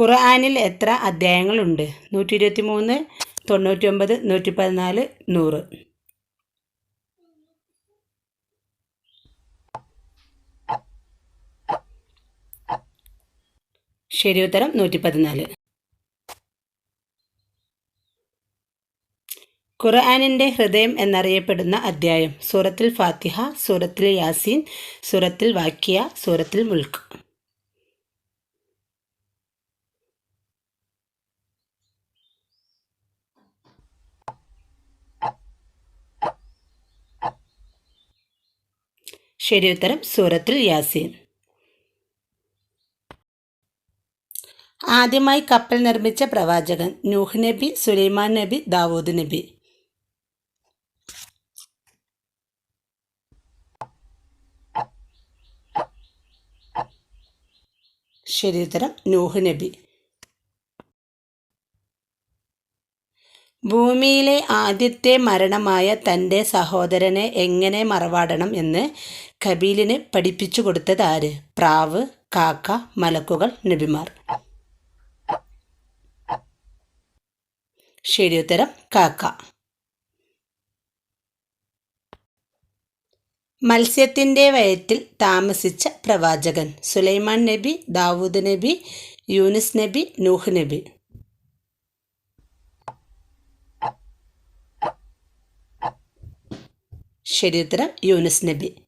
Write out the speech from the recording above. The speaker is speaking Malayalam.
ഖുർആനിൽ എത്ര അധ്യായങ്ങളുണ്ട്? നൂറ്റി ഇരുപത്തി മൂന്ന് തൊണ്ണൂറ്റി ഒമ്പത് നൂറ്റി പതിനാല് നൂറ്. ശരി ഉത്തരം നൂറ്റി പതിനാല് ഖുർആാനിന്റെ ഹൃദയം എന്നറിയപ്പെടുന്ന അധ്യായം. സൂറത്തിൽ ഫാത്തിഹ സൂറത്തിൽ യാസീൻ സൂറത്തിൽ വാക്കിയ സൂറത്തിൽ മുൽക്ക്. ശരി ഉത്തരം സൂറത്തിൽ യാസീൻ. ആദ്യമായി കപ്പൽ നിർമ്മിച്ച പ്രവാചകൻ നൂഹ് നബി സുലൈമാൻ നബി ദാവൂദ് നബി. ശരി ഉത്തരം നൂഹ് നബി. ഭൂമിയിലെ ആദ്യത്തെ മരണമായ തന്റെ സഹോദരനെ എങ്ങനെ മറവാടണം എന്ന് കബീലിന് പഠിപ്പിച്ചു കൊടുത്തത് ആര്? പ്രാവ് കാക്ക മലക്കുകൾ നബിമാർ. ശരി ഉത്തരം കാക്ക. മത്സ്യത്തിന്റെ വയറ്റിൽ താമസിച്ച പ്രവാചകൻ സുലൈമാൻ നബി ദാവൂദ് നബി യൂനിസ് നബി നൂഹ് നബി. ശരി ഉത്തരം യൂനിസ് നബി.